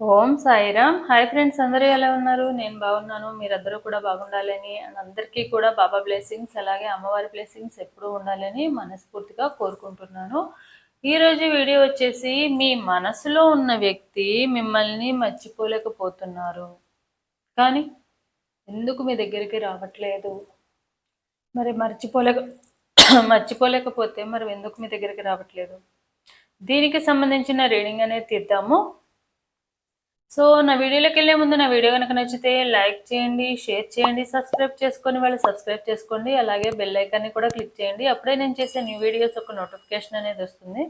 ఓం Sairam. Hi friends అందరూ ఎలా ఉన్నారు? నేను బాగున్నాను. మీరందరూ కూడా బాగుండాలని అందరికీ కూడా బాబా బ్లెస్సింగ్స్ అలాగే అమ్మవారి బ్లెస్సింగ్స్ ఎప్పుడూ ఉండాలని మనస్ఫూర్తిగా కోరుకుంటున్నాను. ఈరోజు వీడియో వచ్చేసి మీ మనసులో ఉన్న వ్యక్తి మిమ్మల్ని మర్చిపోలేకపోతున్నారు. కానీ ఎందుకు మీ దగ్గరికి రావట్లేదు? మరి మర్చిపోలేక మర్చిపోలేకపోతే మరి ఎందుకు మీ దగ్గరికి రావట్లేదు? దీనికి సంబంధించిన రీడింగ్ అనేది తీద్దాము. సో నా వీడియోలోకి వెళ్ళే ముందు నా వీడియో కనుక నచ్చితే లైక్ చేయండి షేర్ చేయండి సబ్స్క్రైబ్ చేసుకొని వాళ్ళు సబ్స్క్రైబ్ చేసుకోండి. అలాగే బెల్ ఐకాన్ని కూడా క్లిక్ చేయండి. అప్పుడే నేను చేసే న్యూ వీడియోస్ ఒక నోటిఫికేషన్ అనేది వస్తుంది.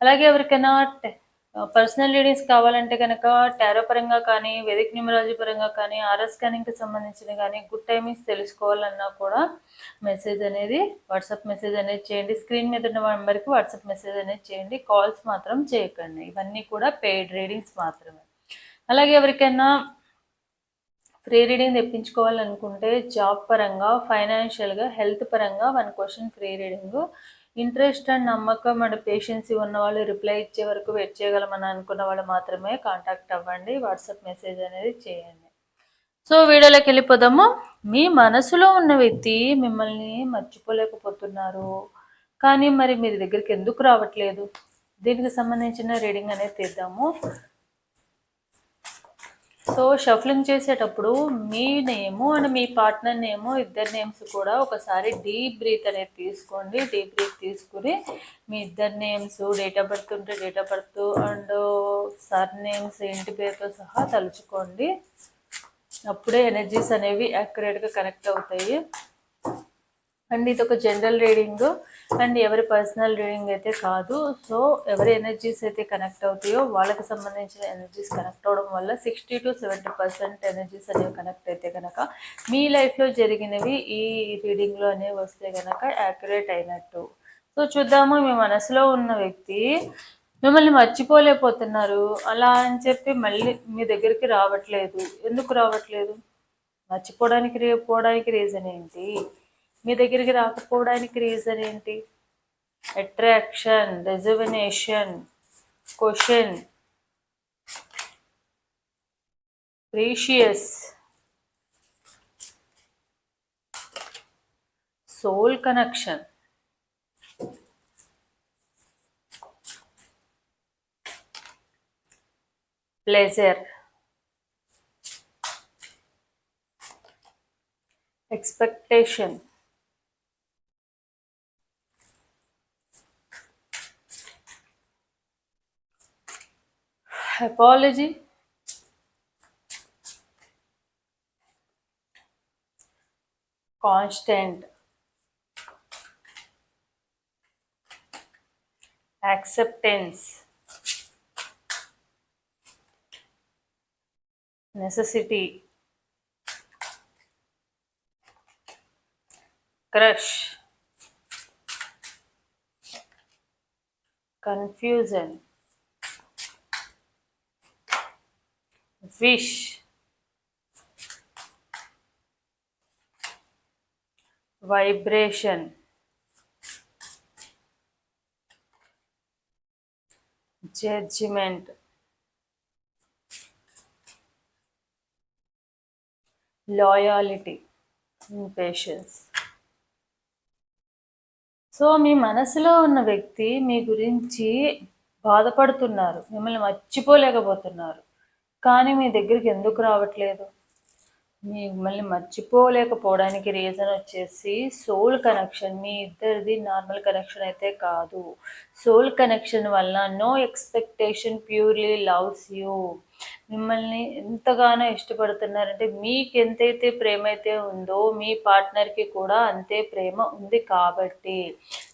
అలాగే ఎవరికైనా పర్సనల్ రీడింగ్స్ కావాలంటే కనుక టారో పరంగా కానీ వెదిక్ న్యూమరాలజీ పరంగా కానీ ఆర్ఎస్ స్కానింగ్కి సంబంధించిన కానీ గుడ్ టైమింగ్స్ తెలుసుకోవాలన్నా కూడా మెసేజ్ అనేది వాట్సాప్ మెసేజ్ అనేది చేయండి. స్క్రీన్ మీద ఉన్న నెంబర్కి వాట్సాప్ మెసేజ్ అనేది చేయండి. కాల్స్ మాత్రం చేయకండి. ఇవన్నీ కూడా పెయిడ్ రీడింగ్స్ మాత్రమే. అలాగే ఎవరికైనా ఫ్రీ రీడింగ్ తెప్పించుకోవాలనుకుంటే జాబ్ పరంగా ఫైనాన్షియల్గా హెల్త్ పరంగా one question free reading interest and నమ్మకం అండ్ పేషెన్సీ ఉన్న వాళ్ళు రిప్లై ఇచ్చే వరకు వెయిట్ చేయగలమని అనుకున్న వాళ్ళు మాత్రమే కాంటాక్ట్ అవ్వండి. వాట్సాప్ మెసేజ్ అనేది చేయండి. సో వీడియోలోకి వెళ్ళిపోదాము. మీ మనసులో ఉన్న వ్యక్తి మిమ్మల్ని మర్చిపోలేకపోతున్నారు. కానీ మరి మీ దగ్గరికి ఎందుకు రావట్లేదు? దీనికి సంబంధించిన రీడింగ్ అనేది తీద్దాము. సో షఫ్లింగ్ చేసేటప్పుడు మీ నేము అండ్ మీ పార్ట్నర్ నేము ఇద్దరు నేమ్స్ కూడా ఒకసారి డీప్ బ్రీత్ అనేది తీసుకోండి. డీప్ బ్రీత్ తీసుకుని మీ ఇద్దరు నేమ్స్ డేట్ ఆఫ్ బర్త్ ఉంటే date of birth and surnames ఇంటి పేరుతో సహా తలుచుకోండి. అప్పుడే ఎనర్జీస్ అనేవి యాక్యురేట్గా కనెక్ట్ అవుతాయి. అండ్ ఇది ఒక జనరల్ రీడింగ్. అండ్ ఎవరి పర్సనల్ రీడింగ్ అయితే కాదు. సో ఎవరి ఎనర్జీస్ అయితే కనెక్ట్ అవుతాయో వాళ్ళకి సంబంధించిన ఎనర్జీస్ కనెక్ట్ అవడం వల్ల sixty to seventy percent energies అనేవి కనెక్ట్ అయితే కనుక మీ లైఫ్లో జరిగినవి ఈ రీడింగ్లో అనేవి వస్తే కనుక యాక్యురేట్ అయినట్టు. సో చూద్దాము. మీ మనసులో ఉన్న వ్యక్తి మిమ్మల్ని మర్చిపోలేకపోతున్నారు. అలా అని చెప్పి మళ్ళీ మీ దగ్గరికి రావట్లేదు. ఎందుకు రావట్లేదు? మర్చిపోవడానికి పోవడానికి రీజన్ ఏంటి? మీ దగ్గరికి రాకపోవడానికి రీజన్ ఏంటి? Attraction reservation question precious soul connection pleasure expectation. Apology. Constant. Acceptance. Necessity. Crush. Confusion fish. vibration judgment loyalty. Patience so మీ మనసులో ఉన్న వ్యక్తి మీ గురించి బాధపడుతున్నారు. మిమ్మల్ని మర్చిపోలేకపోతున్నారు. కానీ మీ దగ్గరికి ఎందుకు రావట్లేదు? మిమ్మల్ని మర్చిపోలేకపోవడానికి రీజన్ వచ్చేసి సోల్ కనెక్షన్ మీ ఇద్దరిది నార్మల్ కనెక్షన్ అయితే కాదు. సోల్ కనెక్షన్ వల్ల no expectation purely loves you మిమ్మల్ని ఎంతగానో ఇష్టపడుతున్నారంటే మీకు ఎంతైతే ప్రేమ అయితే ఉందో మీ పార్ట్నర్కి కూడా అంతే ప్రేమ ఉంది కాబట్టి.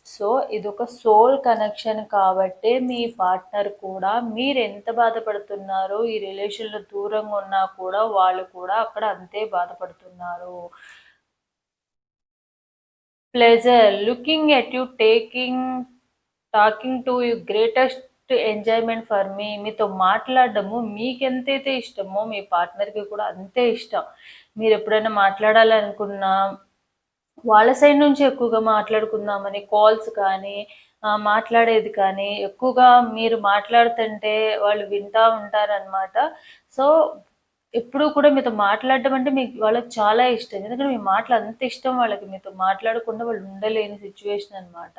సో ఇది ఒక సోల్ కనెక్షన్ కాబట్టి మీ పార్ట్నర్ కూడా మీరు ఎంత బాధపడుతున్నారో ఈ రిలేషన్లో దూరంగా ఉన్నా కూడా వాళ్ళు కూడా అక్కడ అంతే బాధపడుతున్నారు. Pleasure looking at you taking talking to you greatest enjoyment for మీ మీతో మాట్లాడడము మీకు ఎంతైతే ఇష్టమో మీ పార్ట్నర్కి కూడా అంతే ఇష్టం. మీరు ఎప్పుడైనా మాట్లాడాలనుకున్నా వాళ్ళ సైడ్ నుంచి ఎక్కువగా మాట్లాడుకుందామని కాల్స్ కానీ మాట్లాడేది కానీ ఎక్కువగా మీరు మాట్లాడుతుంటే వాళ్ళు వింటూ ఉంటారనమాట సో ఎప్పుడూ కూడా మీతో మాట్లాడడం అంటే మీకు వాళ్ళకి చాలా ఇష్టం. ఎందుకంటే మీ మాటలు అంత ఇష్టం వాళ్ళకి. మీతో మాట్లాడకుండా వాళ్ళు ఉండలేని సిచ్యువేషన్ అనమాట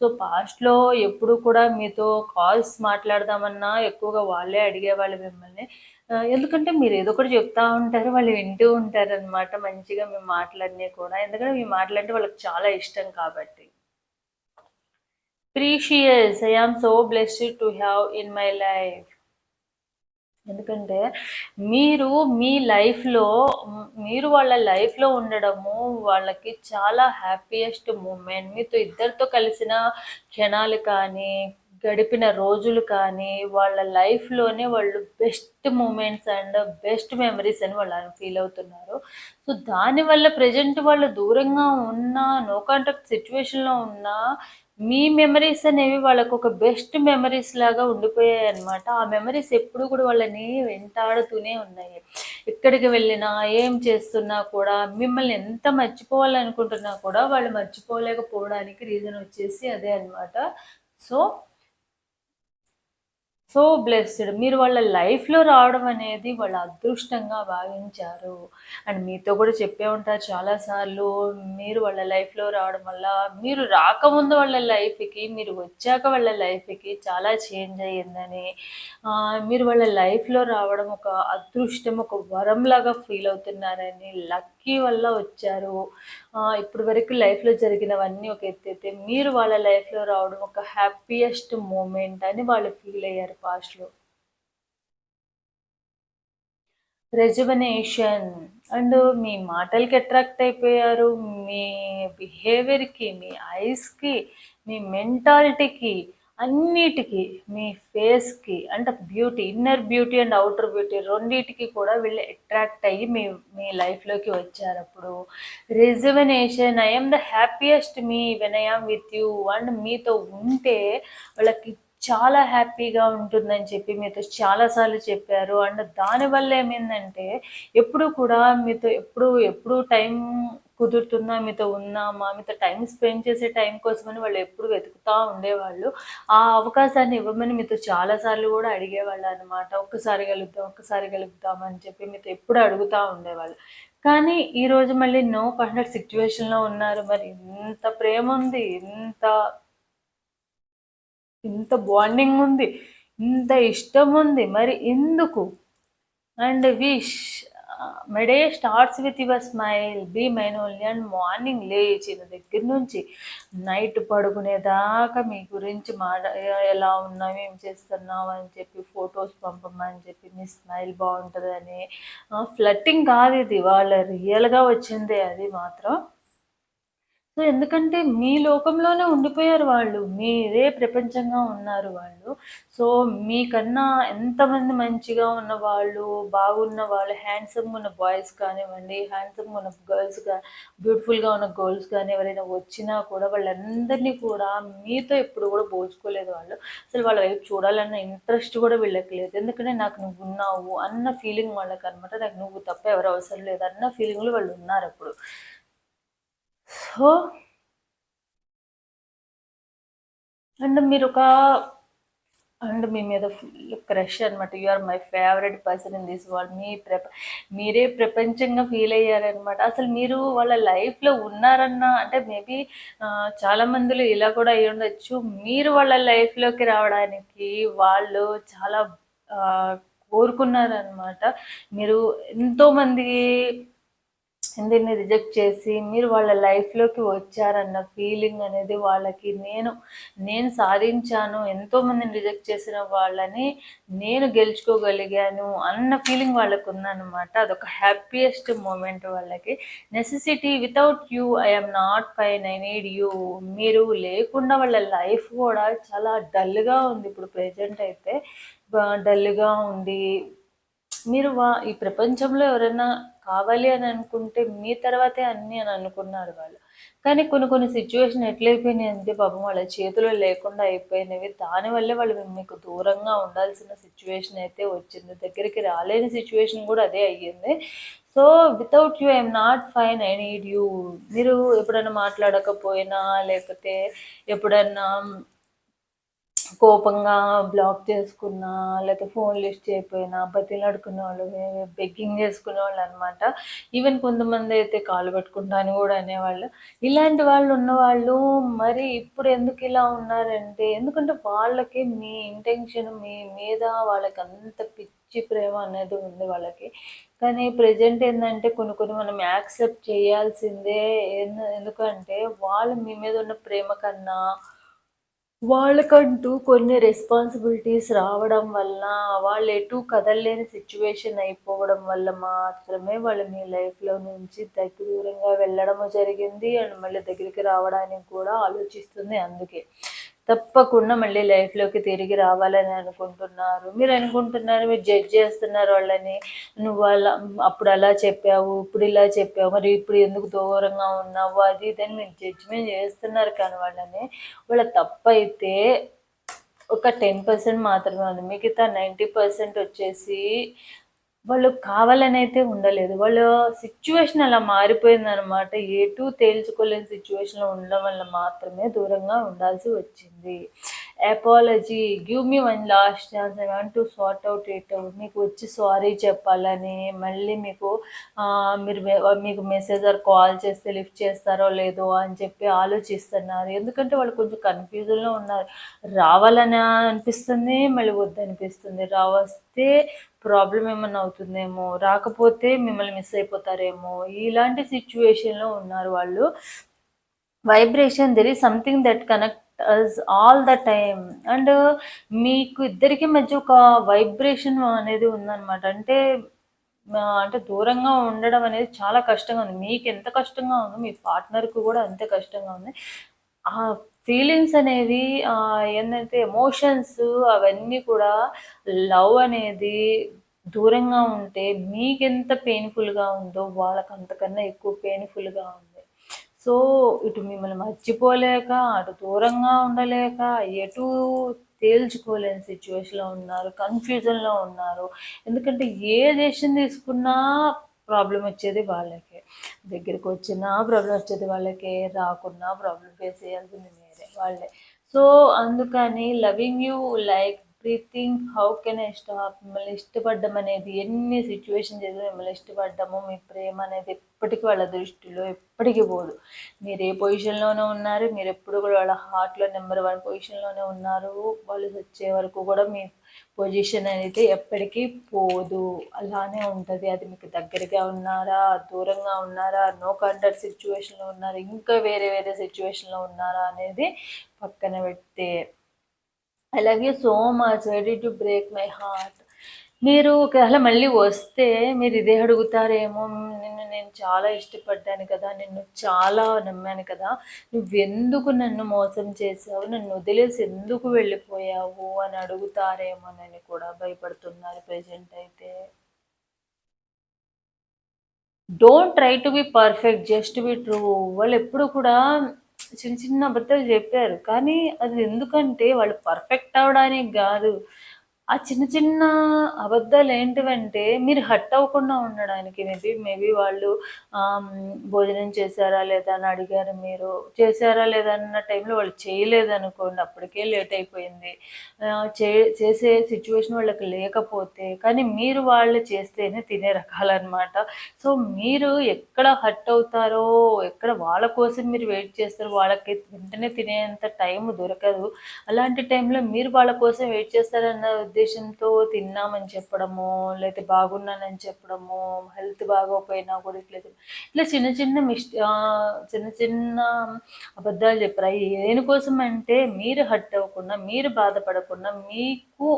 సో పాస్ట్లో ఎప్పుడు కూడా మీతో కాల్స్ మాట్లాడదామన్నా ఎక్కువగా వాళ్ళే అడిగేవాళ్ళు మిమ్మల్ని. ఎందుకంటే మీరు ఏదో ఒకటి చెప్తా ఉంటారు వాళ్ళు వింటూ ఉంటారు అనమాట మంచిగా మేము మాటలన్నీ కూడా. ఎందుకంటే మీ మాటలంటే వాళ్ళకి చాలా ఇష్టం కాబట్టి. Precious I am so blessed to have in my life ఎందుకంటే మీరు మీ లైఫ్లో మీరు వాళ్ళ లైఫ్లో ఉండడము వాళ్ళకి చాలా హ్యాపీయెస్ట్ మూమెంట్ మీతో ఇద్దరితో కలిసిన క్షణాలు కానీ గడిపిన రోజులు కానీ వాళ్ళ లైఫ్లోనే వాళ్ళు best moments and best memories అని వాళ్ళు ఫీల్ అవుతున్నారు. సో దానివల్ల ప్రజెంట్ వాళ్ళు దూరంగా ఉన్న నో కాంటాక్ట్ సిచ్యువేషన్లో ఉన్న మీ మెమరీస్ అనేవి వాళ్ళకు ఒక బెస్ట్ మెమరీస్ లాగా ఉండిపోయాయి అనమాట ఆ మెమరీస్ ఎప్పుడు కూడా వాళ్ళని వెంటాడుతూనే ఉన్నాయి. ఎక్కడికి వెళ్ళినా ఏం చేస్తున్నా కూడా మిమ్మల్ని ఎంత మర్చిపోవాలనుకుంటున్నా కూడా వాళ్ళు మర్చిపోలేకపోవడానికి రీజన్ వచ్చేసి అదే అనమాట సో సో బ్లెస్డ్ మీరు వాళ్ళ లైఫ్లో రావడం అనేది వాళ్ళ అదృష్టంగా భావించారు. అండ్ మీతో కూడా చెప్పే ఉంటారు చాలాసార్లు మీరు వాళ్ళ లైఫ్లో రావడం వల్ల మీరు రాకముందు వాళ్ళ లైఫ్కి మీరు వచ్చాక వాళ్ళ లైఫ్కి చాలా చేంజ్ అయ్యిందని మీరు వాళ్ళ లైఫ్లో రావడం ఒక అదృష్టం ఒక వరంలాగా ఫీల్ అవుతున్నారని లక్కీ వల్ల వచ్చారు. ఇప్పుడు వరకు లైఫ్లో జరిగినవన్నీ ఒక ఎత్తైతే మీరు వాళ్ళ లైఫ్లో రావడం ఒక హ్యాపీయెస్ట్ మూమెంట్ అని వాళ్ళు ఫీల్ అయ్యారు పాస్ట్లో రెజువనేషన్ అండ్ మీ మాటలకి అట్రాక్ట్ అయిపోయారు. మీ బిహేవియర్కి మీ ఐస్కి మీ మెంటాలిటీకి అన్నిటికీ మీ ఫేస్కి అంటే beauty inner beauty and outer beauty రెండింటికి కూడా వీళ్ళు అట్రాక్ట్ అయ్యి మీ మీ లైఫ్లోకి వచ్చారు అప్పుడు reservation I'm the happiest me when with you and మీతో ఉంటే వాళ్ళకి చాలా హ్యాపీగా ఉంటుందని చెప్పి మీతో చాలాసార్లు చెప్పారు. అండ్ దానివల్ల ఏమైందంటే ఎప్పుడు కూడా మీతో ఎప్పుడు ఎప్పుడు టైం కుదురుతున్నా మీతో ఉన్నామా మీతో టైం స్పెండ్ చేసే టైం కోసమని వాళ్ళు ఎప్పుడు వెతుకుతూ ఉండేవాళ్ళు. ఆ అవకాశాన్ని ఇవ్వమని మీతో చాలాసార్లు కూడా అడిగేవాళ్ళు అనమాట ఒక్కసారి కలుద్దాం ఒక్కసారి కలుద్దాం అని చెప్పి మీతో ఎప్పుడు అడుగుతూ ఉండేవాళ్ళు. కానీ ఈరోజు మళ్ళీ నో కాంటాక్ట్ సిచ్యువేషన్లో ఉన్నారు. మరి ఇంత ప్రేమ ఉంది ఇంత ఇంత బాండింగ్ ఉంది ఇంత ఇష్టం ఉంది. మరి ఎందుకు? And wish my day starts with your smile be mine only and morning లేచిన దగ్గర నుంచి నైట్ పడుకునేదాకా మీ గురించి మాట ఎలా ఉన్నావు ఏం చేస్తున్నావు అని చెప్పి ఫొటోస్ పంపమని చెప్పి మీ స్మైల్ బాగుంటుందని. ఫ్లట్టింగ్ కాదు ఇది. వాళ్ళ రియల్గా వచ్చిందే అది మాత్రం. సో ఎందుకంటే మీ లోకంలోనే ఉండిపోయారు వాళ్ళు. మీరే ప్రపంచంగా ఉన్నారు వాళ్ళు. సో మీకన్నా ఎంతమంది మంచిగా ఉన్న వాళ్ళు బాగున్న వాళ్ళు హ్యాండ్సమ్గా ఉన్న బాయ్స్ కానివ్వండి హ్యాండ్సమ్గా ఉన్న గర్ల్స్ కా బ్యూటిఫుల్గా ఉన్న గర్ల్స్ కానీ ఎవరైనా వచ్చినా కూడా వాళ్ళందరినీ కూడా మీతో ఎప్పుడు కూడా పోల్చుకోలేదు వాళ్ళు. అసలు వాళ్ళ వైపు చూడాలన్న ఇంట్రెస్ట్ కూడా వీళ్ళకి లేదు ఎందుకంటే నాకు నువ్వు ఉన్నావు అన్న ఫీలింగ్ వాళ్ళకి అనమాట నాకు నువ్వు తప్ప ఎవరు అవసరం లేదు అన్న ఫీలింగ్లో వాళ్ళు ఉన్నారు అప్పుడు. సో అండ్ మీరు ఒక అండ్ మీ మీద ఫుల్ క్రష్ అనమాట you are my favourite person in this world మీ ప్రప మీరే ప్రపంచంగా ఫీల్ అయ్యారనమాట అసలు మీరు వాళ్ళ లైఫ్లో ఉన్నారన్న అంటే మేబీ చాలా మందిలో ఇలా కూడా అయ్యి ఉండొచ్చు. మీరు వాళ్ళ లైఫ్లోకి రావడానికి వాళ్ళు చాలా కోరుకున్నారనమాట మీరు ఎంతోమంది దీన్ని రిజెక్ట్ చేసి మీరు వాళ్ళ లైఫ్లోకి వచ్చారన్న ఫీలింగ్ అనేది వాళ్ళకి నేను నేను సాధించాను ఎంతోమందిని రిజెక్ట్ చేసిన వాళ్ళని నేను గెలుచుకోగలిగాను అన్న ఫీలింగ్ వాళ్ళకు ఉందన్నమాట. అదొక హ్యాపీయెస్ట్ మూమెంట్ వాళ్ళకి. Necessity without you I'm not fine I need you మీరు లేకుండా వాళ్ళ లైఫ్ కూడా చాలా డల్గా ఉంది. ఇప్పుడు ప్రజెంట్ అయితే డల్గా ఉంది. మీరు వా ఈ ప్రపంచంలో ఎవరైనా కావాలి అని అనుకుంటే మీ తర్వాతే అన్నీ అని అనుకున్నారు వాళ్ళు. కానీ కొన్ని కొన్ని సిచ్యువేషన్ ఎట్లయిపోయినాయి అంటే పాపం వాళ్ళ చేతిలో లేకుండా అయిపోయినవి. దానివల్లే వాళ్ళు మీకు దూరంగా ఉండాల్సిన సిచ్యువేషన్ అయితే వచ్చింది. దగ్గరికి రాలేని సిచ్యువేషన్ కూడా అదే అయ్యింది. So without you I'm not fine I need you మీరు ఎప్పుడైనా మాట్లాడకపోయినా లేకపోతే ఎప్పుడన్నా కోపంగా బ్లాక్ చేసుకున్నా లేకపోతే ఫోన్ లిస్ట్ చేయకపోయినా బతిలాడుకునే వాళ్ళు బెగ్గింగ్ చేసుకునే వాళ్ళు అనమాట ఈవెన్ కొంతమంది అయితే కాలు పట్టుకుంటాను అని కూడా అనేవాళ్ళు. ఇలాంటి వాళ్ళు ఉన్నవాళ్ళు మరి ఇప్పుడు ఎందుకు ఇలా ఉన్నారంటే ఎందుకంటే వాళ్ళకి మీ ఇంటెన్షన్ మీ మీద వాళ్ళకి అంత పిచ్చి ప్రేమ అనేది ఉంది వాళ్ళకి. కానీ ప్రజెంట్ ఏంటంటే కొన్ని కొన్ని మనం యాక్సెప్ట్ చేయాల్సిందే. ఎందుకంటే వాళ్ళు మీ మీద ఉన్న ప్రేమ కన్నా వాళ్ళకంటూ కొన్ని రెస్పాన్సిబిలిటీస్ రావడం వల్ల వాళ్ళు ఎటు కదలలేని సిచ్యువేషన్ అయిపోవడం వల్ల మాత్రమే వాళ్ళు మీ లైఫ్లో నుంచి దగ్గర దూరంగా వెళ్ళడము జరిగింది. అండ్ మళ్ళీ దగ్గరికి రావడానికి కూడా ఆలోచిస్తుంది. అందుకే తప్పకుండా మళ్ళీ లైఫ్లోకి తిరిగి రావాలని అనుకుంటున్నారు. మీరు అనుకుంటున్నారు మీరు జడ్జ్ చేస్తున్నారు వాళ్ళని. నువ్వు అలా అప్పుడు అలా చెప్పావు ఇప్పుడు ఇలా చెప్పావు మరి ఇప్పుడు ఎందుకు దూరంగా ఉన్నావు? అది ఇదని మీరు జడ్జ్మెంట్ చేస్తున్నారు కానీ వాళ్ళని. వాళ్ళ తప్పైతే ఒక టెన్ పర్సెంట్ మాత్రమే ఉంది. మిగతా నైంటీ పర్సెంట్ వచ్చేసి వాళ్ళు కావాలని అయితే ఉండలేదు. వాళ్ళ సిచ్యువేషన్ అలా మారిపోయిందనమాట ఎటు తేల్చుకోలేని సిచ్యువేషన్లో ఉండడం వల్ల మాత్రమే దూరంగా ఉండాల్సి వచ్చింది. Apology give me one last chance I want to sort out it మీకు వచ్చి సారీ చెప్పాలని మళ్ళీ మీకు మీరు మీకు మెసేజ్ ఆర్ కాల్ చేస్తే లిఫ్ట్ చేస్తారో లేదో అని చెప్పి ఆలోచిస్తున్నారు. ఎందుకంటే వాళ్ళు కొంచెం కన్ఫ్యూజన్లో ఉన్నారు. రావాలని అనిపిస్తుంది మళ్ళీ వద్దనిపిస్తుంది. రావస్తే ప్రాబ్లం ఏమన్నా అవుతుందేమో రాకపోతే మిమ్మల్ని మిస్ అయిపోతారేమో ఇలాంటి సిచ్యువేషన్లో ఉన్నారు వాళ్ళు. Vibration there is something that connect us all the time and మీకు ఇద్దరికి మధ్య ఒక వైబ్రేషన్ అనేది ఉందన్నమాట. అంటే అంటే దూరంగా ఉండడం అనేది చాలా కష్టంగా ఉంది. మీకు ఎంత కష్టంగా ఉందో మీ పార్ట్నర్కి కూడా అంతే కష్టంగా ఉంది. ఆ ఫీలింగ్స్ అనేవి ఏంటంటే ఎమోషన్స్ అవన్నీ కూడా లవ్ అనేది దూరంగా ఉంటే మీకెంత పెయిన్ఫుల్గా ఉందో వాళ్ళకి అంతకన్నా ఎక్కువ పెయిన్ఫుల్గా ఉంది. సో ఇటు మిమ్మల్ని మర్చిపోలేక అటు దూరంగా ఉండలేక ఎటు తేల్చుకోలేని సిచ్యువేషన్లో ఉన్నారు కన్ఫ్యూజన్లో ఉన్నారు. ఎందుకంటే ఏ దేశం తీసుకున్నా ప్రాబ్లం వచ్చేది వాళ్ళకే. దగ్గరికి వచ్చినా ప్రాబ్లం వచ్చేది వాళ్ళకే రాకున్నా ప్రాబ్లం ఫేస్ చేయాల్సింది మీరే వాళ్ళే. సో అందుకని loving you like breathing how can I stop మిమ్మల్ని ఇష్టపడడం అనేది ఎన్ని సిచ్యువేషన్ చేసి మిమ్మల్ని ఇష్టపడ్డము మీ ప్రేమ అనేది ఎప్పటికీ వాళ్ళ దృష్టిలో ఎప్పటికీ పోదు. మీరు ఏ పొజిషన్లోనే ఉన్నారు మీరు ఎప్పుడు కూడా వాళ్ళ హార్ట్లో నెంబర్ వన్ పొజిషన్లోనే ఉన్నారు వాళ్ళు వచ్చే వరకు కూడా మీ పొజిషన్ అనేది ఎప్పటికీ పోదు. అలానే ఉంటుంది. అది మీకు దగ్గరగా ఉన్నారా దూరంగా ఉన్నారా నో కండర్ సిచ్యువేషన్లో ఉన్నారా ఇంకా వేరే వేరే సిచ్యువేషన్లో ఉన్నారా అనేది పక్కన పెడితే I love you so much ready to break my heart మీరు ఒకవేళ మళ్ళీ వస్తే మీరు ఇదే అడుగుతారేమో నిన్ను నేను చాలా ఇష్టపడ్డాను కదా నిన్ను చాలా నమ్మాను కదా నువ్వెందుకు నన్ను మోసం చేసావు నన్ను వదిలేసి ఎందుకు వెళ్ళిపోయావు అని అడుగుతారేమో నేను కూడా భయపడుతున్నారు ప్రజెంట్ అయితే. Don't try to be perfect just be true వాళ్ళు ఎప్పుడు కూడా చిన్న చిన్న అబద్ధాలు చెప్పారు. కానీ అది ఎందుకంటే వాళ్ళు పర్ఫెక్ట్ అవడానికి కాదు. ఆ చిన్న చిన్న అబద్ధాలు ఏంటివంటే మీరు హట్ అవ్వకుండా ఉండడానికి మేబీ మేబీ వాళ్ళు భోజనం చేశారా లేదా అని అడిగారు మీరు. చేశారా లేదా అన్న టైంలో వాళ్ళు చేయలేదనుకోండి అప్పటికే లేట్ అయిపోయింది. చే చేసే సిచ్యువేషన్ వాళ్ళకి లేకపోతే కానీ మీరు వాళ్ళు చేస్తేనే తినే రకాలన్నమాట. సో మీరు ఎక్కడ హట్ అవుతారో ఎక్కడ వాళ్ళ కోసం మీరు వెయిట్ చేస్తారో వాళ్ళకి వెంటనే తినేంత టైం దొరకదు. అలాంటి టైంలో మీరు వాళ్ళ కోసం వెయిట్ చేస్తారన్న ఉద్దేశంతో తిన్నామని చెప్పడము లేకపోతే బాగున్నానని చెప్పడము హెల్త్ బాగోపోయినా కూడా ఇట్లా ఇట్లా చిన్న చిన్న మిస్ చిన్న చిన్న అబద్ధాలు చెప్పారు? దేనికోసం అంటే మీరు హట్ అవ్వకుండా మీరు బాధపడకుండా మీకు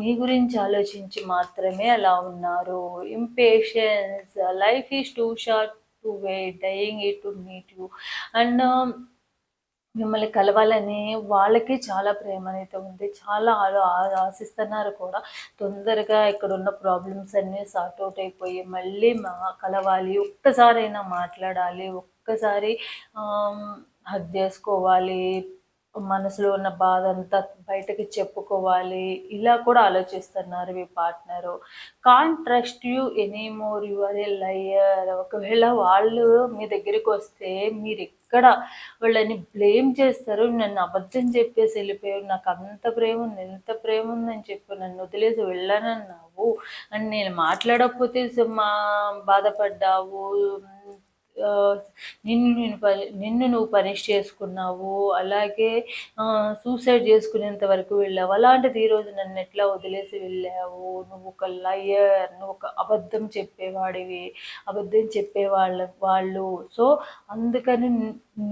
మీ గురించి ఆలోచించి మాత్రమే అలా ఉన్నారు. Impatience life is too short to wait dying it to meet you and మిమ్మల్ని కలవాలని వాళ్ళకి చాలా ప్రేమ అయితే ఉంది. చాలా ఆశిస్తున్నారు కూడా. తొందరగా ఇక్కడ ఉన్న ప్రాబ్లమ్స్ అన్నీ సార్ట్ అవుట్ అయిపోయి మళ్ళీ మా కలవాలి ఒక్కసారైనా మాట్లాడాలి ఒక్కసారి హక్ చేసుకోవాలి మనసులో ఉన్న బాధ అంతా బయటకి చెప్పుకోవాలి. ఇలా కూడా ఆలోచిస్తున్నారు మీ partner. Can't trust you any more your a liar. ఒకవేళ వాళ్ళు మీ దగ్గరికి వస్తే మీరు ఎక్కడ వాళ్ళని బ్లేమ్ చేస్తారు? నన్ను అబద్ధం చెప్పేసి వెళ్ళిపోయావు. నాకు అంత ప్రేమ ఉంది ఎంత ప్రేమ ఉందని చెప్పి. నన్ను వదిలేసి వెళ్ళానన్నావు. అని నేను మాట్లాడకపోతే మా బాధపడ్డావు. నిన్ను నేను పని నిన్ను నువ్వు పనిష్ చేసుకున్నావు అలాగే సూసైడ్ చేసుకునేంత వరకు వెళ్ళావు. అలాంటిది ఈరోజు నన్ను ఎట్లా వదిలేసి వెళ్ళావు? నువ్వు ఒక లయర్ నువ్వు ఒక అబద్ధం చెప్పేవాడివి అబద్ధం చెప్పేవాళ్ళ వాళ్ళు. సో అందుకని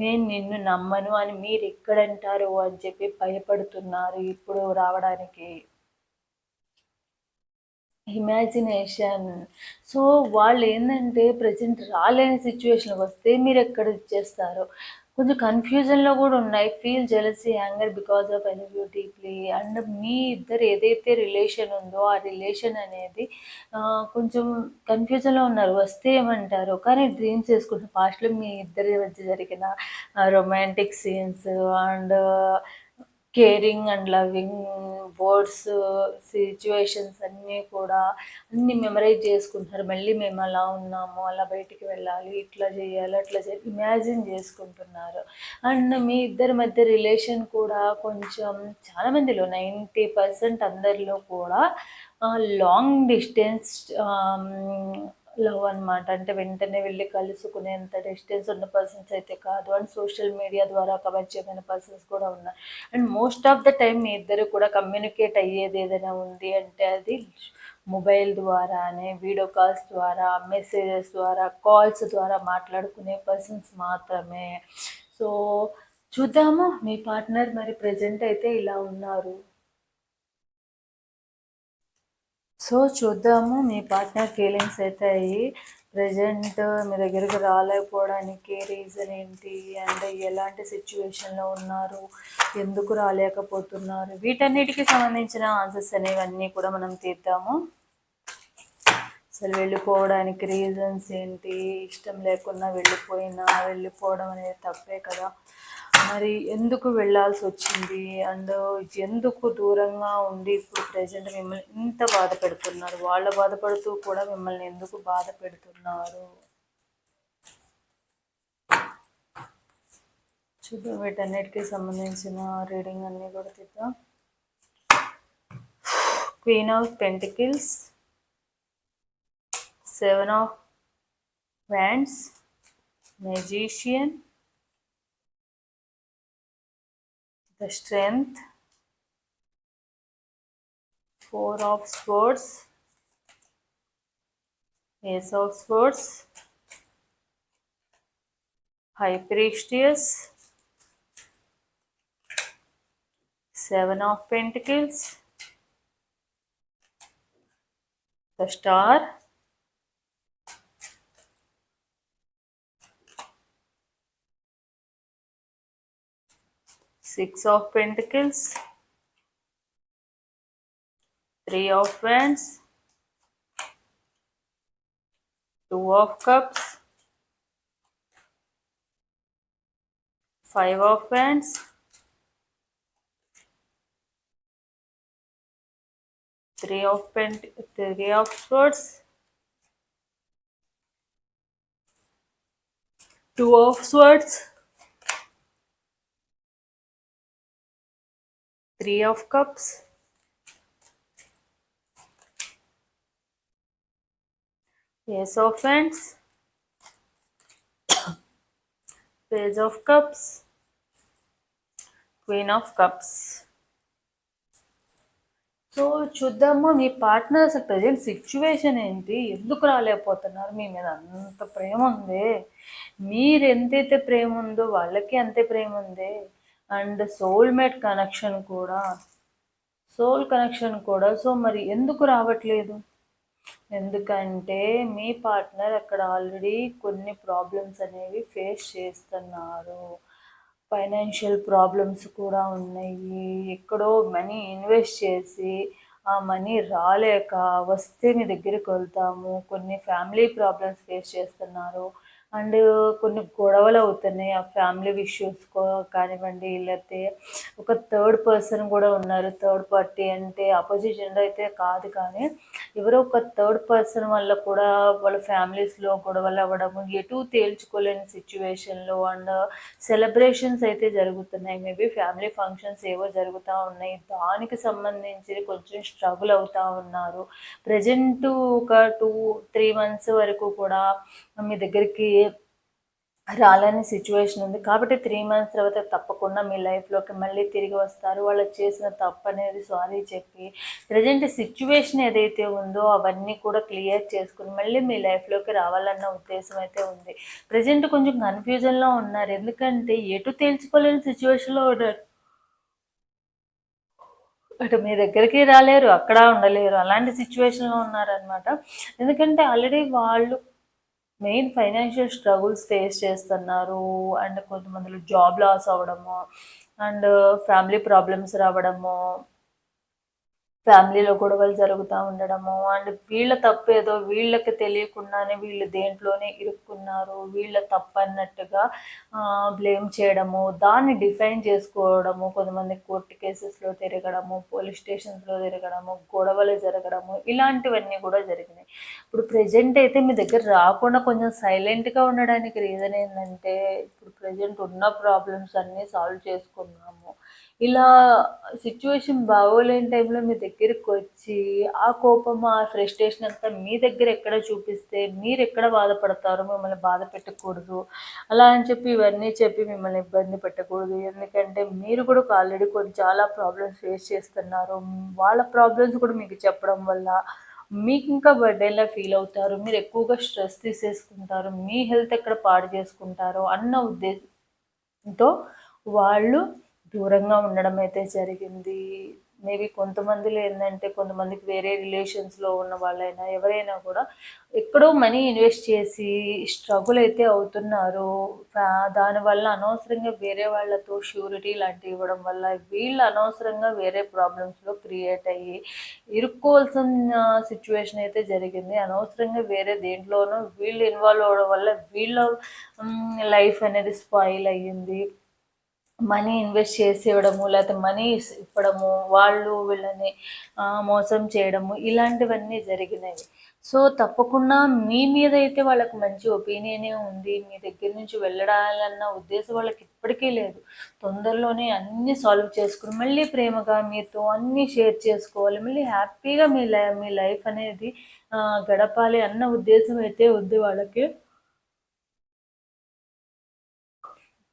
నేను నిన్ను నమ్మను అని మీరు ఎక్కడంటారు అని చెప్పి భయపడుతున్నారు ఇప్పుడు రావడానికి. ఇమాజినేషన్ సో వాళ్ళు ఏంటంటే ప్రజెంట్ రాలేని సిచ్యువేషన్కి వస్తే మీరు ఎక్కడ ఇచ్చేస్తారు కొంచెం కన్ఫ్యూజన్లో కూడా ఉన్నాయి. Feel jealousy anger because of I deeply and మీ ఇద్దరు ఏదైతే రిలేషన్ ఉందో ఆ రిలేషన్ అనేది కొంచెం కన్ఫ్యూజన్లో ఉన్నారు. వస్తే ఏమంటారు? కానీ డ్రీమ్స్ చేసుకుంటే పాస్ట్లో మీ ఇద్దరి మధ్య జరిగిన romantic scenes and caring and loving words situations అన్నీ కూడా అన్నీ మెమరైజ్ చేసుకుంటున్నారు మళ్ళీ మేము అలా ఉన్నాము అలా బయటికి వెళ్ళాలి ఇట్లా చేయాలి అట్లా చేయాలి ఇమాజిన్ చేసుకుంటున్నారు. అండ్ మీ ఇద్దరి మధ్య రిలేషన్ కూడా కొంచెం చాలామందిలో నైంటీ పర్సెంట్ అందరిలో కూడా లాంగ్ డిస్టెన్స్ లవ్ అనమాట అంటే వెంటనే వెళ్ళి కలుసుకునేంత డిస్టెన్స్ ఉన్న పర్సన్స్ అయితే కాదు. అండ్ సోషల్ మీడియా ద్వారా చేయమైన పర్సన్స్ కూడా ఉన్నాయి. And most of the time మీ ఇద్దరు కూడా కమ్యూనికేట్ అయ్యేది ఏదైనా ఉంది అంటే అది మొబైల్ ద్వారానే వీడియో కాల్స్ ద్వారా మెసేజెస్ ద్వారా కాల్స్ ద్వారా మాట్లాడుకునే పర్సన్స్ మాత్రమే. సో చూద్దాము మీ పార్ట్నర్ మరి ప్రజెంట్ అయితే ఇలా ఉన్నారు. సో చూద్దాము. మీ పార్ట్నర్ ఫీలింగ్స్ అయితే అయ్యి ప్రజెంట్ మీ దగ్గరికి రాలేకపోవడానికి రీజన్ ఏంటి? అండ్ ఎలాంటి సిచ్యువేషన్లో ఉన్నారు? ఎందుకు రాలేకపోతున్నారు? వీటన్నిటికీ సంబంధించిన ఆన్సర్స్ అనేవన్నీ కూడా మనం తీద్దాము. అసలు వెళ్ళిపోవడానికి రీజన్స్ ఏంటి? ఇష్టం లేకుండా వెళ్ళిపోయినా వెళ్ళిపోవడం అనేది తప్పే కదా. మరి ఎందుకు వెళ్ళాల్సి వచ్చింది? అండ్ ఎందుకు దూరంగా ఉండి ఇప్పుడు ప్రజెంట్ మిమ్మల్ని ఇంత బాధ పెడుతున్నారు? వాళ్ళ బాధపడుతూ కూడా మిమ్మల్ని ఎందుకు బాధ పెడుతున్నారు? చూద్దాం వీటన్నిటికీ సంబంధించిన రీడింగ్ అన్నీ కూడా తీద్దాం. Queen of pentacles seven of wands magician the strength four of swords ace of swords high priestess seven of pentacles the star Six of Pentacles, Three of Wands, Two of Cups, Five of Wands, Three of Pent, Three of Swords, Two of Swords, three of Cups. Ace of Wands. Page of Cups. Queen of Cups. So చూద్దాము మీ partner అసలు present situation ఏంటి ఎందుకు రాలేకపోతున్నారు మీ మీద అంత ప్రేమ ఉంది మీరు ఎంతైతే ప్రేమ ఉందో వాళ్ళకి అంతే ప్రేమ ఉంది అండ్ సోల్మేట్ కనెక్షన్ కూడా సోల్ కనెక్షన్ కూడా. సో మరి ఎందుకు రావట్లేదు? ఎందుకంటే మీ పార్ట్నర్ అక్కడ ఆల్రెడీ కొన్ని ప్రాబ్లమ్స్ అనేవి ఫేస్ చేస్తున్నారు. ఫైనాన్షియల్ ప్రాబ్లమ్స్ కూడా ఉన్నాయి. ఎక్కడో మనీ ఇన్వెస్ట్ చేసి ఆ మనీ రాలేక వస్తే మీ దగ్గరికి వెళ్తాము. కొన్ని ఫ్యామిలీ ప్రాబ్లమ్స్ ఫేస్ చేస్తున్నారు. అండ్ కొన్ని గొడవలు అవుతున్నాయి. ఆ ఫ్యామిలీ ఇష్యూస్ కానివ్వండి లేకపోతే ఒక థర్డ్ పర్సన్ కూడా ఉన్నారు. థర్డ్ పార్టీ అంటే ఆపోజిట్ జెండర్ అయితే కాదు కానీ ఎవరో ఒక థర్డ్ పర్సన్ వల్ల కూడా వాళ్ళ ఫ్యామిలీస్లో గొడవలు అవ్వడము ఎటు తేల్చుకోలేని సిచ్యువేషన్లో అండ్ సెలబ్రేషన్స్ అయితే జరుగుతున్నాయి. మేబీ ఫ్యామిలీ ఫంక్షన్స్ ఏవో జరుగుతూ ఉన్నాయి. దానికి సంబంధించి కొంచెం స్ట్రగుల్ అవుతూ ఉన్నారు. ప్రజెంట్ ఒక టూ త్రీ మంత్స్ వరకు కూడా మీ దగ్గరికి రాలని సిచ్యువేషన్ ఉంది. కాబట్టి త్రీ మంత్స్ తర్వాత తప్పకుండా మీ లైఫ్లోకి మళ్ళీ తిరిగి వస్తారు. వాళ్ళు చేసిన తప్పు అనేది సారీ చెప్పి ప్రజెంట్ సిచ్యువేషన్ ఏదైతే ఉందో అవన్నీ కూడా క్లియర్ చేసుకుని మళ్ళీ మీ లైఫ్లోకి రావాలన్న ఉద్దేశం అయితే ఉంది. ప్రజెంట్ కొంచెం కన్ఫ్యూజన్లో ఉన్నారు. ఎందుకంటే ఎటు తేల్చుకోలేని సిచ్యువేషన్లో ఉన్నారు. అటు మీ దగ్గరికి రాలేరు అక్కడ ఉండలేరు. అలాంటి సిచ్యువేషన్లో ఉన్నారనమాట ఎందుకంటే ఆల్రెడీ వాళ్ళు మెయిన్ ఫైనాన్షియల్ స్ట్రగుల్స్ ఫేస్ చేస్తున్నారు. అండ్ కొంతమందిలో జాబ్ లాస్ అవ్వడము. అండ్ ఫ్యామిలీ ప్రాబ్లమ్స్ రావడము. ఫ్యామిలీలో గొడవలు జరుగుతూ ఉండడము అండ్ వీళ్ళ తప్పు ఏదో వీళ్ళకి తెలియకుండానే వీళ్ళు దేంట్లోనే ఇరుక్కున్నారు వీళ్ళ తప్పు అన్నట్టుగా బ్లేమ్ చేయడము దాన్ని డిఫైన్ చేసుకోవడము కొంతమంది కోర్టు కేసెస్లో తిరగడము పోలీస్ స్టేషన్స్లో తిరగడము గొడవలు జరగడము ఇలాంటివన్నీ కూడా జరిగినాయి. ఇప్పుడు ప్రజెంట్ అయితే మీ దగ్గర రాకుండా కొంచెం సైలెంట్గా ఉండడానికి రీజన్ ఏంటంటే ఇప్పుడు ప్రజెంట్ ఉన్న ప్రాబ్లమ్స్ అన్నీ సాల్వ్ చేసుకున్నాము. ఇలా సిచ్యువేషన్ బాగోలేని టైంలో మీ దగ్గరికి వచ్చి ఆ కోపం ఆ ఫ్రస్ట్రేషన్ అంతా మీ దగ్గర ఎక్కడ చూపిస్తే మీరు ఎక్కడ బాధపడతారో మిమ్మల్ని బాధ పెట్టకూడదు. అలా అని చెప్పి ఇవన్నీ చెప్పి మిమ్మల్ని ఇబ్బంది పెట్టకూడదు. ఎందుకంటే మీరు కూడా ఆల్రెడీ కొన్ని చాలా ప్రాబ్లమ్స్ ఫేస్ చేస్తున్నారు. వాళ్ళ ప్రాబ్లమ్స్ కూడా మీకు చెప్పడం వల్ల మీకు ఇంకా బర్త్డేలా ఫీల్ అవుతారు. మీరు ఎక్కువగా స్ట్రెస్ తీసేసుకుంటారు. మీ హెల్త్ ఎక్కడ పాడు చేసుకుంటారో అన్న ఉద్దేశంతో వాళ్ళు దూరంగా ఉండడం అయితే జరిగింది. మేబీ కొంతమందిలో ఏంటంటే కొంతమందికి వేరే రిలేషన్స్లో ఉన్న వాళ్ళైనా ఎవరైనా కూడా ఎక్కడో మనీ ఇన్వెస్ట్ చేసి స్ట్రగుల్ అయితే అవుతున్నారు. దానివల్ల అనవసరంగా వేరే వాళ్ళతో ష్యూరిటీ లాంటివి ఇవ్వడం వల్ల వీళ్ళు అనవసరంగా వేరే ప్రాబ్లమ్స్లో క్రియేట్ అయ్యి ఇరుక్కోవాల్సిన సిచ్యువేషన్ అయితే జరిగింది. అనవసరంగా వేరే దేంట్లోనూ వీళ్ళు ఇన్వాల్వ్ అవ్వడం వల్ల వీళ్ళ లైఫ్ అనేది స్పాయిల్ అయ్యింది. మనీ ఇన్వెస్ట్ చేసి ఇవ్వడము లేకపోతే మనీ ఇవ్వడము వాళ్ళు వీళ్ళని మోసం చేయడము ఇలాంటివన్నీ జరిగినవి. సో తప్పకుండా మీ మీద అయితే వాళ్ళకి మంచి ఒపీనియనే ఉంది. మీ దగ్గర నుంచి వెళ్ళడాలన్న ఉద్దేశం వాళ్ళకి ఇప్పటికీ లేదు. తొందరలోనే అన్నీ సాల్వ్ చేసుకుని మళ్ళీ ప్రేమగా మీతో అన్నీ షేర్ చేసుకోవాలి. మళ్ళీ హ్యాపీగా మీ లై మీ లైఫ్ అనేది గడపాలి అన్న ఉద్దేశం అయితే ఉంది వాళ్ళకి.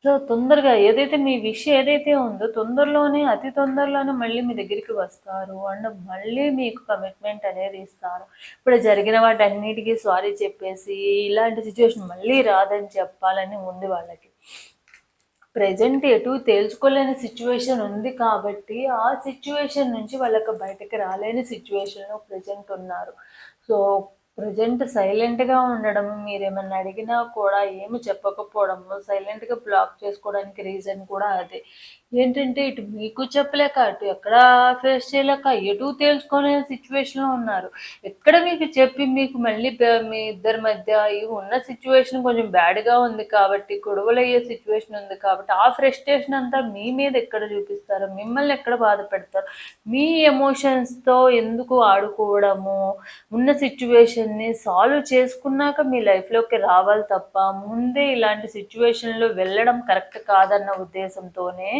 సో తొందరగా ఏదైతే మీ విషయం ఏదైతే ఉందో తొందరలోనే అతి తొందరలోనే మళ్ళీ మీ దగ్గరికి వస్తారు. అండ్ మళ్ళీ మీకు కమిట్మెంట్ అనేది ఇస్తారు. ఇప్పుడు జరిగిన వాటి అన్నిటికీ సారీ చెప్పేసి ఇలాంటి సిచ్యువేషన్ మళ్ళీ రాదని చెప్పాలని ఉంది వాళ్ళకి. ప్రజెంట్ ఎటు తేల్చుకోలేని సిచ్యువేషన్ ఉంది కాబట్టి ఆ సిచ్యువేషన్ నుంచి వాళ్ళకి బయటకు రాలేని సిచ్యువేషన్లో ప్రజెంట్ ఉన్నారు. సో ప్రజెంట్ సైలెంట్గా ఉండడం మీరు ఏమన్నా అడిగినా కూడా ఏమి చెప్పకపోవడము సైలెంట్గా బ్లాక్ చేసుకోవడానికి రీజన్ కూడా అదే. ఏంటంటే ఇటు మీకు చెప్పలేక అటు ఎక్కడ ఫేస్ చేయలేక ఎటు తేల్చుకునే సిచ్యువేషన్లో ఉన్నారు. ఎక్కడ మీకు చెప్పి మీకు మళ్ళీ మీ ఇద్దరి మధ్య ఉన్న సిచ్యువేషన్ కొంచెం బ్యాడ్గా ఉంది కాబట్టి గొడవలు అయ్యే సిచ్యువేషన్ ఉంది కాబట్టి ఆ ఫ్రస్ట్రేషన్ అంతా మీ మీద ఎక్కడ చూపిస్తారు? మిమ్మల్ని ఎక్కడ బాధ పెడతారు? మీ ఎమోషన్స్తో ఎందుకు ఆడుకోవడము? ఉన్న సిచ్యువేషన్ని సాల్వ్ చేసుకున్నాక మీ లైఫ్లోకి రావాలి తప్ప ముందే ఇలాంటి సిచ్యువేషన్లో వెళ్ళడం కరెక్ట్ కాదన్న ఉద్దేశంతోనే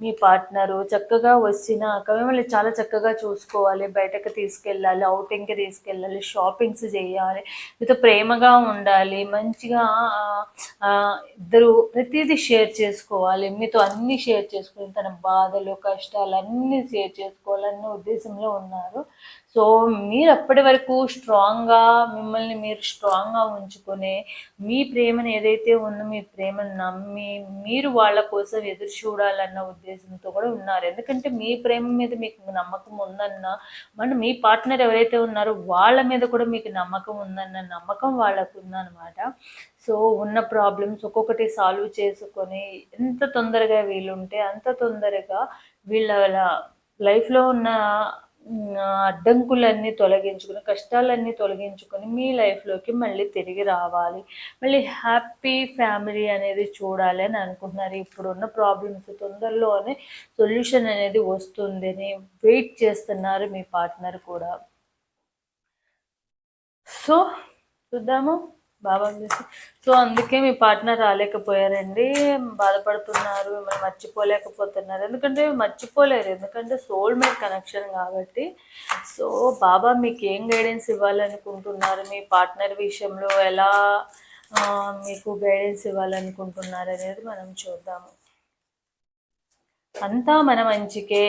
మీ పార్ట్నరు చక్కగా వచ్చినాక మిమ్మల్ని చాలా చక్కగా చూసుకోవాలి బయటకు తీసుకెళ్ళాలి అవుటింగ్కి తీసుకెళ్ళాలి షాపింగ్స్ చేయాలి మీతో ప్రేమగా ఉండాలి మంచిగా ఇద్దరు ప్రతిదీ షేర్ చేసుకోవాలి మీతో అన్నీ షేర్ చేసుకుని తన బాధలు కష్టాలు అన్నీ షేర్ చేసుకోవాలన్న ఉద్దేశంలో ఉన్నారు. సో మీరు అప్పటి వరకు స్ట్రాంగ్గా మిమ్మల్ని మీరు స్ట్రాంగ్గా ఉంచుకునే మీ ప్రేమను ఏదైతే ఉందో మీ ప్రేమను నమ్మి మీరు వాళ్ళ కోసం ఎదురు చూడాలన్న ఉద్దేశంతో కూడా ఉన్నారు. ఎందుకంటే మీ ప్రేమ మీద మీకు నమ్మకం ఉందన్న మన మీ పార్ట్నర్ ఎవరైతే ఉన్నారో వాళ్ళ మీద కూడా మీకు నమ్మకం ఉందన్న నమ్మకం వాళ్ళకు ఉందన్నమాట. సో ఉన్న ప్రాబ్లమ్స్ ఒక్కొక్కటి సాల్వ్ చేసుకొని ఎంత తొందరగా వీలుంటే అంత తొందరగా వీళ్ళ లైఫ్లో ఉన్న అడ్డంకులన్నీ తొలగించుకుని కష్టాలన్నీ తొలగించుకొని మీ లైఫ్లోకి మళ్ళీ తిరిగి రావాలి. మళ్ళీ హ్యాపీ ఫ్యామిలీ అనేది చూడాలి అని అనుకుంటున్నారు. ఇప్పుడున్న ప్రాబ్లమ్స్ తొందరలోనే సొల్యూషన్ అనేది వస్తుంది అని వెయిట్ చేస్తున్నారు మీ పార్ట్నర్ కూడా. సో చూద్దాము. బాబా సో అందుకే మీ పార్ట్నర్ రాలేకపోయారండి. బాధపడుతున్నారు మిమ్మల్ని మర్చిపోలేకపోతున్నారు. ఎందుకంటే మర్చిపోలేరు. ఎందుకంటే సోల్మేట్ కనెక్షన్ కాబట్టి. సో బాబా మీకు ఏం గైడెన్స్ ఇవ్వాలనుకుంటున్నారు? మీ పార్ట్నర్ విషయంలో ఎలా మీకు గైడెన్స్ ఇవ్వాలనుకుంటున్నారు అనేది మనం చూద్దాము. అంతా మన మంచికే.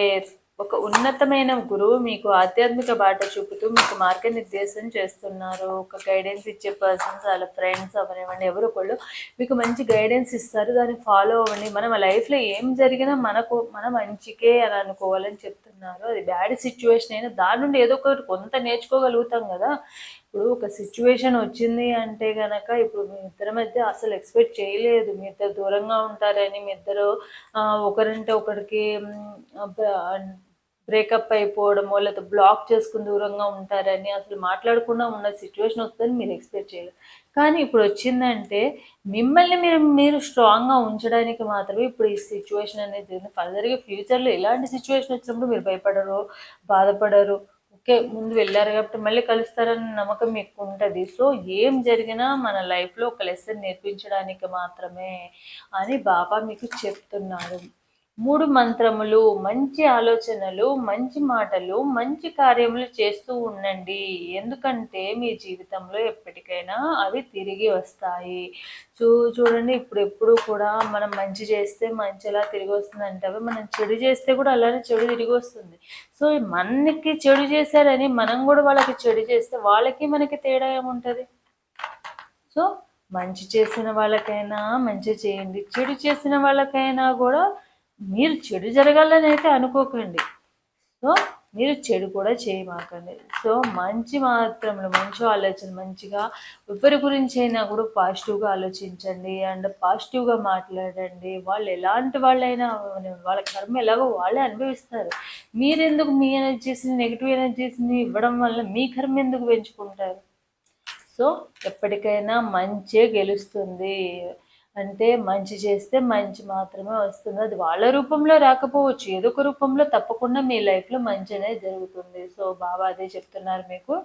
ఒక ఉన్నతమైన గురువు మీకు ఆధ్యాత్మిక బాట చూపుతూ మీకు మార్గనిర్దేశం చేస్తున్నారు. ఒక గైడెన్స్ ఇచ్చే పర్సన్స్ వాళ్ళ ఫ్రెండ్స్ అవనివ్వండి ఎవరు ఒకళ్ళు మీకు మంచి గైడెన్స్ ఇస్తారు. దాన్ని ఫాలో అవ్వండి. మనం లైఫ్లో ఏం జరిగినా మనకు మన మంచికే అని అనుకోవాలని చెప్తున్నారు. అది బ్యాడ్ సిచ్యువేషన్ అయినా దాని నుండి ఏదో ఒకటి కొంత నేర్చుకోగలుగుతాం కదా. ఇప్పుడు ఒక సిచ్యువేషన్ వచ్చింది అంటే గనక ఇప్పుడు మీ ఇద్దరి మధ్య అసలు ఎక్స్పెక్ట్ చేయలేదు. మీ ఇద్దరు దూరంగా ఉంటారని మీ ఇద్దరు ఒకరంటే ఒకరికి బ్రేకప్ అయిపోవడమో లేకపోతే బ్లాక్ చేసుకుని దూరంగా ఉంటారని అసలు మాట్లాడకుండా ఉన్న సిచ్యువేషన్ వస్తుందని మీరు ఎక్స్పెక్ట్ చేయలేదు. కానీ ఇప్పుడు వచ్చిందంటే మిమ్మల్ని మీరు మీరు స్ట్రాంగ్గా ఉంచడానికి మాత్రమే ఇప్పుడు ఈ సిచ్యువేషన్ అనేది జరిగింది. ఫర్దర్గా ఫ్యూచర్లో ఎలాంటి సిచ్యువేషన్ వచ్చినప్పుడు మీరు భయపడరు బాధపడరు. ఓకే ముందు వెళ్ళారు కాబట్టి మళ్ళీ కలుస్తారన్న నమ్మకం మీకు ఉంటుంది. సో ఏం జరిగినా మన లైఫ్లో ఒక లెసన్ నేర్పించడానికి మాత్రమే అని బాబా మీకు చెప్తున్నారు. మూడు మంత్రములు మంచి ఆలోచనలు మంచి మాటలు మంచి కార్యములు చేస్తూ ఉండండి. ఎందుకంటే మీ జీవితంలో ఎప్పటికైనా అవి తిరిగి వస్తాయి. చూ చూడండి ఇప్పుడు ఎప్పుడు కూడా మనం మంచి చేస్తే మంచి ఎలా తిరిగి వస్తుంది అంటే మనం చెడు చేస్తే కూడా అలానే చెడు తిరిగి వస్తుంది. సో మనకి చెడు చేశారని మనం కూడా వాళ్ళకి చెడు చేస్తే వాళ్ళకి మనకి తేడా ఏముంటుంది? సో మంచి చేసిన వాళ్ళకైనా మంచి చేయండి చెడు చేసిన వాళ్ళకైనా కూడా మీరు చెడు జరగాలని అయితే అనుకోకండి. సో మీరు చెడు కూడా చేయమాకండి. సో మంచి మాత్రంలో మంచి ఆలోచన మంచిగా ఎవరి గురించి అయినా కూడా పాజిటివ్గా ఆలోచించండి. అండ్ పాజిటివ్గా మాట్లాడండి. వాళ్ళు ఎలాంటి వాళ్ళైనా వాళ్ళ కర్మ ఎలాగో వాళ్ళే అనుభవిస్తారు. మీరెందుకు మీ ఎనర్జీస్ని నెగిటివ్ ఎనర్జీస్ని ఇవ్వడం వల్ల మీ కర్మ ఎందుకు పెంచుకుంటారు? సో ఎప్పటికైనా మంచే గెలుస్తుంది. అంటే మంచి చేస్తే మంచి మాత్రమే వస్తుంది. అది వాళ్ళ రూపంలో రాకపోవచ్చు. ఏదో ఒక రూపంలో తప్పకుండా మీ లైఫ్లో మంచి అనేది జరుగుతుంది. సో బాబా అదే చెప్తున్నారు మీకు.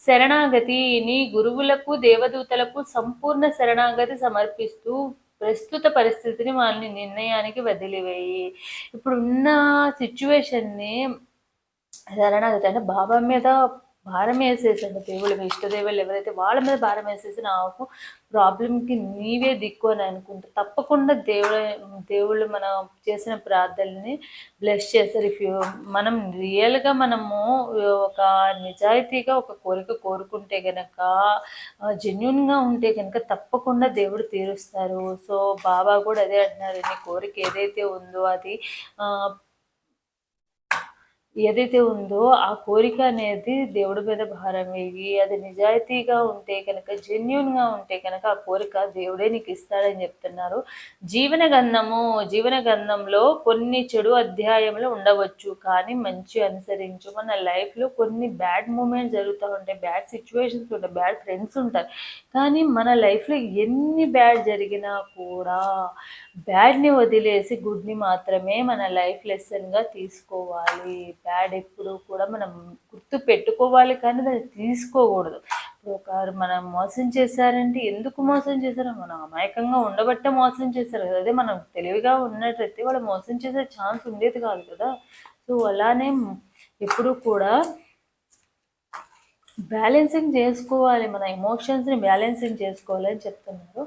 శరణాగతి నీ గురువులకు దేవదూతలకు సంపూర్ణ శరణాగతి సమర్పిస్తూ ప్రస్తుత పరిస్థితిని వాళ్ళని నిర్ణయానికి వదిలివేయి. ఇప్పుడున్న సిచ్యువేషన్ని శరణాగతి అంటే బాబా మీద భారం వేసేసండి. దేవుళ్ళు మీ ఇష్టదేవులు ఎవరైతే వాళ్ళ మీద భారం వేసేసి నాకు ప్రాబ్లంకి నీవే దిక్కు అని అనుకుంటే. తప్పకుండా దేవుడు దేవుళ్ళు మనం చేసిన ప్రార్థనని బ్లెస్ చేస్తారు. ఇఫ్ యూ మనం రియల్గా మనము ఒక నిజాయితీగా ఒక కోరిక కోరుకుంటే గనక జెన్యున్గా ఉంటే కనుక తప్పకుండా దేవుడు తీరుస్తారు. సో బాబా కూడా అదే అంటున్నారు. నీ కోరిక ఏదైతే ఉందో అది ఏదైతే ఉందో ఆ కోరిక అనేది దేవుడి మీద భారం వేయి. అది నిజాయితీగా ఉంటే కనుక జెన్యున్గా ఉంటే కనుక ఆ కోరిక దేవుడే నీకు ఇస్తాడని చెప్తున్నారు. జీవన గంధము జీవన గంధంలో కొన్ని చెడు అధ్యాయములు ఉండవచ్చు. కానీ మంచి అనుసరించు. మన లైఫ్లో కొన్ని బ్యాడ్ మూమెంట్స్ జరుగుతూ ఉంటాయి. బ్యాడ్ సిచ్యువేషన్స్ ఉంటాయి. బ్యాడ్ ఫ్రెండ్స్ ఉంటారు కానీ మన లైఫ్లో ఎన్ని బ్యాడ్ జరిగినా కూడా బ్యాడ్ని వదిలేసి గుడ్ని మాత్రమే మన లైఫ్ లెసన్గా తీసుకోవాలి. బ్యాడ్ ఎప్పుడు కూడా మనం గుర్తు పెట్టుకోవాలి కానీ దాన్ని తీసుకోకూడదు. ఇప్పుడు ఒకరు మనం మోసం చేశారంటే ఎందుకు మోసం చేశారో? మనం అమాయకంగా ఉండబట్టే మోసం చేశారు కదా. అదే మనం తెలివిగా ఉన్నట్టయితే వాళ్ళు మోసం చేసే ఛాన్స్ ఉండేది కాదు కదా. సో అలానే ఎప్పుడు కూడా బ్యాలెన్సింగ్ చేసుకోవాలి. మన ఎమోషన్స్ని బ్యాలెన్సింగ్ చేసుకోవాలి అని చెప్తున్నారు.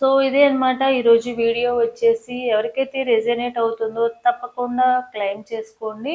సో ఇదే అనమాట ఈరోజు వీడియో వచ్చేసి ఎవరికైతే రెజనేట్ అవుతుందో తప్పకుండా క్లెయిమ్ చేసుకోండి.